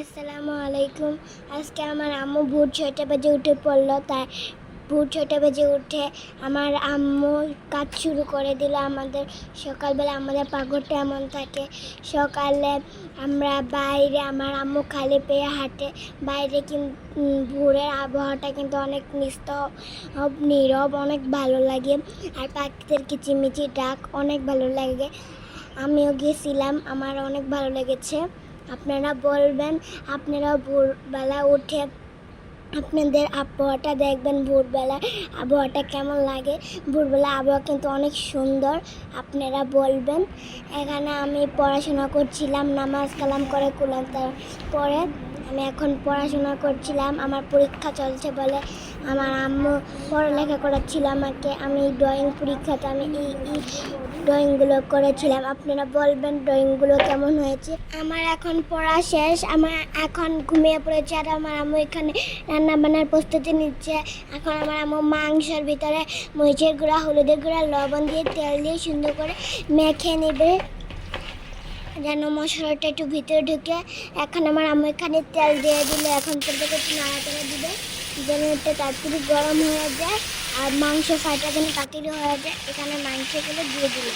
আসসালামু আলাইকুম। আজকে আমার আম্মু ভোর ছয়টা বাজে উঠে পড়ল, তাই ভোর ছয়টা বাজে উঠে আমার আম্মু কাজ শুরু করে দিল। আমাদের সকালবেলা আমাদের পাগরটা এমন থাকে, সকালে আমরা বাইরে আমার আম্মু খালি পেয়ে হাঁটে। বাইরে কিন্তু ভোরের আবহাওয়াটা কিন্তু অনেক নিস্তব নীরব, অনেক ভালো লাগে। আর পাখিদের কিচিমিচি ডাক অনেক ভালো লাগে। আমিও গিয়েছিলাম আমার অনেক ভালো লেগেছে। আপনারা বলবেন, আপনারা ভোরবেলা উঠে আপনাদের আবহাওয়াটা দেখবেন, ভোরবেলা আবহাওয়াটা কেমন লাগে? ভোরবেলা আবহাওয়া কিন্তু অনেক সুন্দর, আপনারা বলবেন। এখানে আমি পড়াশোনা করছিলাম, নামাজ কালাম করে কুলাম পরে আমি এখন পড়াশোনা করছিলাম, আমার পরীক্ষা চলছে বলে আমার আম্মু পড়ালেখা করাচ্ছিল আমাকে। আমি ড্রয়িং পরীক্ষাতে আমি এই এই ড্রয়িংগুলো করেছিলাম। আপনারা বলবেন ড্রয়িংগুলো কেমন হয়েছে? আমার এখন পড়া শেষ, আমার এখন ঘুমিয়ে পড়েছে আর আমার আম্মু এখানে রান্না বান্নার প্রস্তুতি নিচ্ছে। এখন আমার আম্মু মাংসের ভিতরে মরিচের গুঁড়া, হলুদের গুঁড়া, লবণ দিয়ে তেল দিয়ে সুন্দর করে মেখে নেবে। যেন মশলাটা একটু ভিতরে ঢুকে, এখন আমার আম্মু এখানে তেল দিয়ে দিলে, এখন তেলটাকে একটু নাড়াচাড়া দিবে, যেন এটা তাড়াতাড়ি গরম হয়ে যায় আর মাংস ফ্রাইটা যেন তাড়াতাড়ি হয়ে যায়, এখানে মাংসগুলো দিয়ে দিল।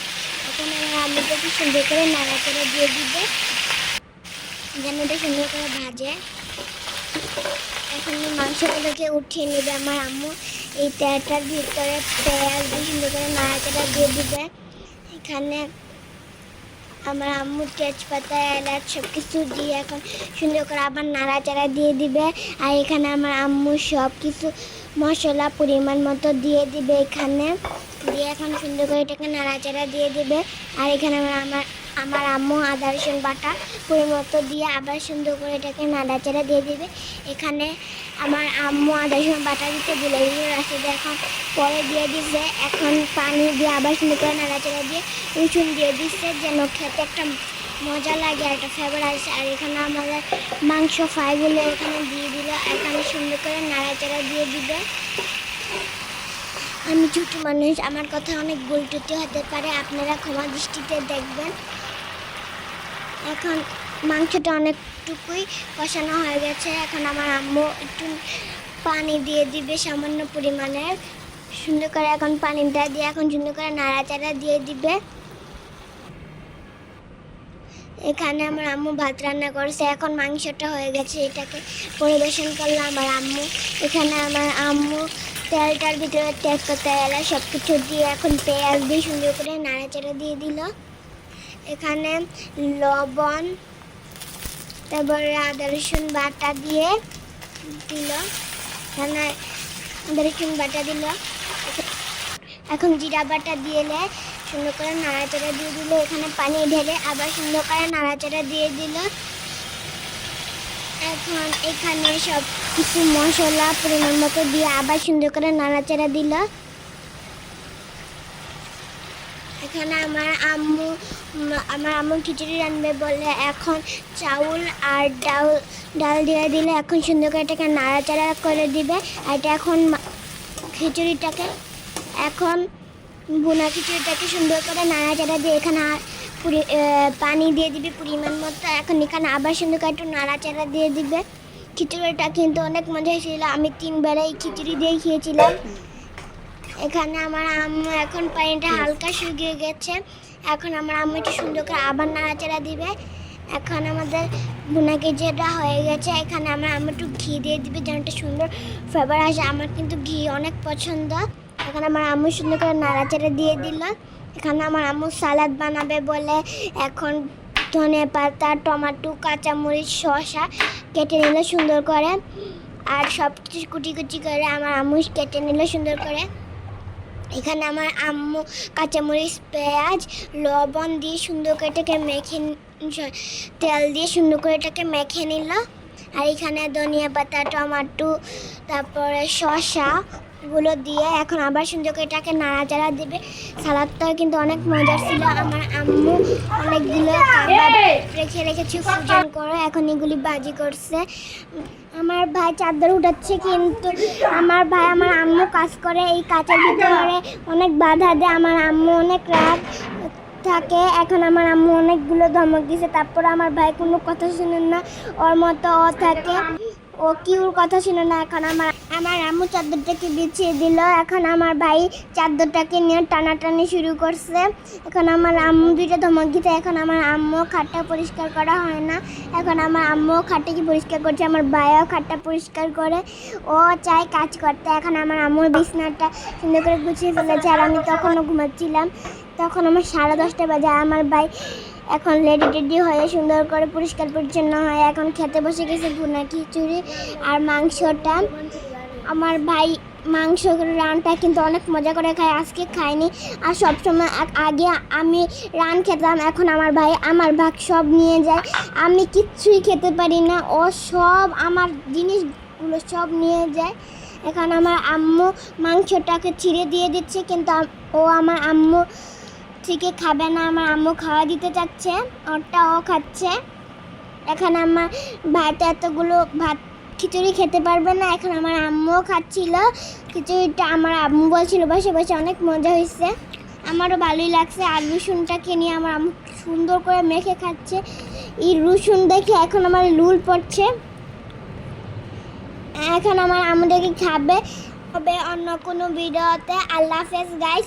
এখন আমার আম্মুকে একটু সুন্দর করে নাড়াচাড়া দিয়ে দিবে, যেন এটা সুন্দর করে ভাজে। এখন মাংসগুলোকে উঠিয়ে নেবে আমার আম্মু, এই তেলটার ভিতরে পেঁয়াজ দিয়ে সুন্দর করে নাড়াচাড়া দিয়ে দিবে। এখানে আমার আম্মু তেজপাতা এলাচ সব কিছু দিয়ে এখন সুন্দর করে আবার নাড়াচাড়া দিয়ে দিবে। আর এখানে আমার আম্মু সব কিছু মশলা পরিমাণ মতো দিয়ে দিবে এখানে। দিয়ে এখন সুন্দর করে এটাকে নাড়াচাড়া দিয়ে দিবে। আর এখানে আমার আমার আমার আম্মু আদা, রসুন, বাটা পরিমাণ মতো দিয়ে আবার সুন্দর করে এটাকে নাড়াচাড়া দিয়ে দিবে। এখানে আমার আম্মু আদা, রসুন, বাটা দিতে ভুলে রাখতে এখন পরে দিয়ে দিচ্ছে। এখন পানি দিয়ে আবার সুন্দর করে নাড়াচাড়া দিয়ে রসুন দিয়ে দিচ্ছে, যেন খেতে একটা মজা লাগে একটা ফ্লেভার আর এখানে আমাদের মাংস ফ্রাইগুলো এখানে দিয়ে দিল। এখানে সুন্দর করে নাড়াচাড়া দিয়ে দিবে। আমি ছোট মানুষ, আমার কথা অনেক ভুল ত্রুটি হতে পারে, আপনারা ক্ষমা দৃষ্টিতে দেখবেন। এখন মাংসটা অনেকটুকুই কষানো হয়ে গেছে, এখন আমার আম্মু একটু পানি দিয়ে দিবে সামান্য পরিমাণের সুন্দর করে এখন পানিটা দিয়ে, এখন সুন্দর করে নাড়াচাড়া দিয়ে দিবে। এখানে আমার আম্মু ভাত রান্না করেছে, এখন মাংসটা হয়ে গেছে, এটাকে পরিবেশন করল আমার আম্মু। এখানে আমার আম্মু তেলটার ভিতরে তেজপাতা, এলাচ সব কিছু দিয়ে এখন পেঁয়াজ দিয়ে সুন্দর করে নাড়াচাড়া দিয়ে দিল। এখানে লবণ, তারপরে আদা, রসুন বাটা দিয়ে দিল। এখানে আদা, রসুন বাটা দিল। এখন জিরা বাটা দিয়ে সুন্দর করে নাড়াচাড়া দিয়ে দিল। এখানে পানি ঢেলে আবার সুন্দর করে নাড়াচাড়া দিয়ে দিল। এখন এখানে সব কিছু মশলা পরিমাণ মতো দিয়ে আবার সুন্দর করে নাড়াচাড়া দিল। এখানে আমার আম্মু আমার আম্মু খিচুড়ি রান্নবে বলে এখন চাউল আর ডাল ডাল দিয়ে দিলে এখন সুন্দর করে এটাকে নাড়াচাড়া করে দিবে। এটা এখন খিচুড়িটাকে, এখন বোনা খিচুড়িটাকে সুন্দর করে নাড়াচাড়া দিয়ে এখানে পানি দিয়ে দিবে পরিমাণ মতো। এখন এখানে আবার সুন্দর করে একটু নাড়াচাড়া দিয়ে দিবে। খিচুড়িটা কিন্তু অনেক মজা হয়েছিল। আমি তিনবেলা এই খিচুড়ি দিয়েই খেয়েছিলাম। এখানে আমার আম্মু এখন পানিটা হালকা শুকিয়ে গেছে। এখন আমার আম্মু একটু সুন্দর করে আবার নাড়াচাড়া দিবে। এখন আমাদের বুনাকে যেটা হয়ে গেছে, এখানে আমার আম্মু একটু ঘি দিয়ে দিবে যেন একটা সুন্দর ফ্লেভার আসে। আমার কিন্তু ঘি অনেক পছন্দ। এখানে আমার আম্মু সুন্দর করে নাড়াচাড়া দিয়ে দিল। এখানে আমার আম্মু সালাদ বানাবে বলে। এখন ধনে পাতা, টমাটো, কাঁচামরিচ, শসা কেটে নিল সুন্দর করে। আর সব কিছু কুচি কুচি করে আমার আম্মু কেটে নিল সুন্দর করে। এখানে আমার আম্মু কাঁচামরিচ, পেঁয়াজ, লবণ দিয়ে সুন্দর করে এটাকে মেখে তেল দিয়ে সুন্দর করে এটাকে মেখে নিল। আর এখানে ধনিয়া পাতা, টমাটো, তারপরে শসা গুলো দিয়ে এখন আবার সুন্দর করে এটাকে নাড়াচাড়া দিবে। সালাদটাও কিন্তু অনেক মজার ছিল। আমার আম্মু অনেকগুলো কাবাব রেখে রেখেছে ফুজন করে এখন এগুলি বাজি করছে। আমার ভাই চাদর উঠাচ্ছে কিন্তু আমার ভাই আমার আম্মু কাজ করে। এই কাজের ভিতরে অনেক বাধা দেয়। আমার আম্মু অনেক রাগ থাকে। এখন আমার আম্মু অনেকগুলো ধমক দিছে। তারপর আমার ভাই কোনো কথা শুনেন না। ওর মতো ও থাকে। ও কিউর কথা শুনে না, এখন আমার আমার আম্মু চাদরটাকে বিছিয়ে দিল। এখন আমার ভাই চাদরটাকে নিয়ে টানাটানি শুরু করছে। এখন আমার আম্মু দুইটা ধমক দিতে এখন আমার আম্মু খাটটা পরিষ্কার করা হয় না। এখন আমার আম্মু খাটটাকে পরিষ্কার করছে। আমার ভাইও খাটটা পরিষ্কার করে ও চায় কাজ করতে। এখন আমার আম্মুর বিছনাটা সুন্দর করে গুছিয়ে ফেলেছে। আর আমি তখনও ঘুমাচ্ছিলাম। তখন আমার সাড়ে দশটা বাজে। আমার ভাই এখন লেডি টেডি হয়ে সুন্দর করে পরিষ্কার পরিচ্ছন্ন হয় এখন খেতে বসে গেছে ভুনা খিচুড়ি আর মাংসটা। আমার ভাই মাংস রানটা কিন্তু অনেক মজা করে খায়, আজকে খাইনি আর সবসময় আগে আমি রান খেতাম, এখন আমার ভাই আমার ভাগ সব নিয়ে যায়। আমি কিচ্ছুই খেতে পারি না, ও সব আমার জিনিসগুলো সব নিয়ে যায়। এখন আমার আম্মু মাংসটাকে ছিঁড়ে দিয়ে দিচ্ছে, কিন্তু ও আমার আম্মু থেকে খাবে না, আমার আম্মু খাওয়া দিতে চাচ্ছে ওরটা ও খাচ্ছে। এখন আমার ভাত এতগুলো ভাত খিচুড়ি খেতে পারবে না, এখন আমার আম্মুও খাচ্ছিল। খিচুড়িটা আমার আম্মু বলছিল, বসে বসে অনেক মজা হয়েছে। আমারও ভালোই লাগছে, আর রসুনটাকে নিয়ে আমার আম্মু সুন্দর করে মেখে খাচ্ছে। এই রসুন দেখে এখন আমার লুল পড়ছে। এখন আমার আম্মু দেখে খাবে। হবে অন্য কোনো ভিডিওতে আল্লাহ হাফেজ গাইস